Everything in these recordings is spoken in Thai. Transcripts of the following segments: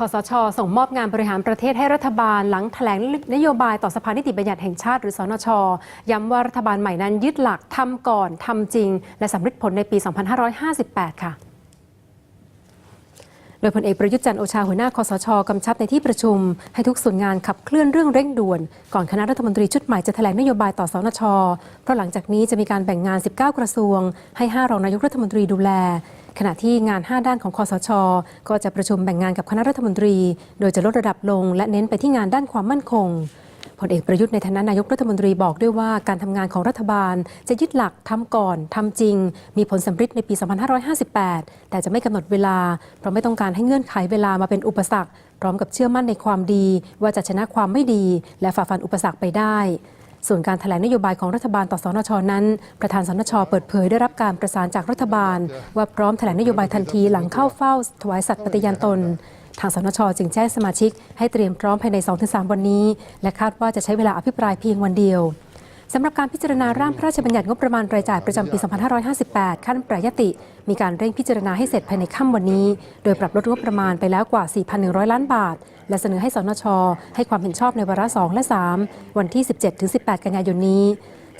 คอสช ส่งมอบงานบริหารประเทศให้รัฐบาลหลังแถลงนโยบายต่อสภานิติบัญญัติแห่งชาติหรือสนช ย้ำว่ารัฐบาลใหม่นั้นยึดหลักทำก่อนทำจริง และสำเร็จผลในปี 2558 ค่ะ โดยพลเอกประยุทธ์จันโอชาหัวหน้าคอสชกำชับในที่ประชุม ให้ทุกส่วนงานขับเคลื่อนเรื่องเร่งด่วน ก่อนคณะรัฐมนตรีชุดใหม่จะแถลงนโยบายต่อสนช เพราะหลังจากนี้จะมีการแบ่งงาน 19 กระทรวง ให้ 5 รองนายกรัฐมนตรีดูแล ขณะที่งาน 5 ด้านของคอสช ก็จะประชุมแบ่งงานกับคณะรัฐมนตรี โดยจะลดระดับลง และเน้นไปที่งานด้านความมั่นคง พลเอกประยุทธ์ในฐานะนายกรัฐมนตรีบอกด้วยว่าการทำงานของรัฐบาล จะยึดหลักทำก่อนทำจริง มีผลสำฤทธิ์ในปี 2558 แต่จะไม่กำหนดเวลา เพราะไม่ต้องการให้เงื่อนไขเวลามาเป็นอุปสรรค พร้อมกับเชื่อมั่นในความดี ว่าจะชนะความไม่ดี และฝ่าฟันอุปสรรคไปได้ส่วนการถแถลงนโยบายของรัฐบาลต่อสนชนั้น ประธานสนชเปิดเผยได้รับการประสานจากรัฐบาล ว่าพร้อมแถลงนโยบายทันทีหลังเข้าเฝ้าถวายสัตย์ปฏิญาณตน ทางสนชจึงแจ้งสมาชิกให้เตรียมพร้อมภายใน 2-3 วันนี้ และคาดว่าจะใช้เวลาอภิปรายเพียงวันเดียวสำหรับการพิจารณาร่างพระราชบัญญัติงบประมาณรายจ่ายประจำปี 2558 ขั้นปรยติ มีการเร่งพิจารณาให้เสร็จภายในค่ำวันนี้ โดยปรับลดงบประมาณไปแล้วกว่า 4,100 ล้านบาท และเสนอให้สนช ให้ความเห็นชอบในวาระ 2 และ 3 วันที่ 17-18 กันยายนนี้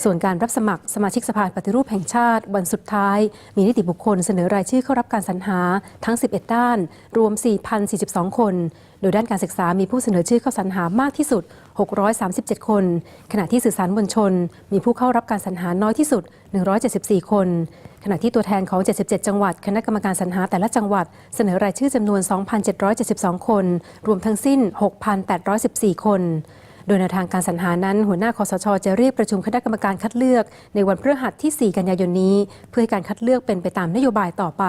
ส่วนการรับสมัครสมาชิกสภาปฏิรูปแห่งชาติ วันสุดท้าย มีนิติบุคคลเสนอรายชื่อเข้ารับการสรรหาทั้ง 11 ด้าน รวม 4,042 คน โดยด้านการศึกษามีผู้เสนอชื่อเข้าสรรหามากที่สุด 637 คน ขณะที่สื่อสารมวลชน มีผู้เข้ารับการสรรหาน้อยที่สุด 174 คน ขณะที่ตัวแทนของ 77 จังหวัด คณะกรรมการสรรหาแต่ละจังหวัด เสนอรายชื่อจำนวน 2,772 คน รวมทั้งสิ้น 6,814 คน โดยในทางการสรรหานั้น หัวหน้าคอสช จะเรียกประชุมคณะกรรมการคัดเลือกในวันพฤหัสที่ 4 กันยายนนี้ เพื่อให้การคัดเลือกเป็นไปตามนโยบายต่อไป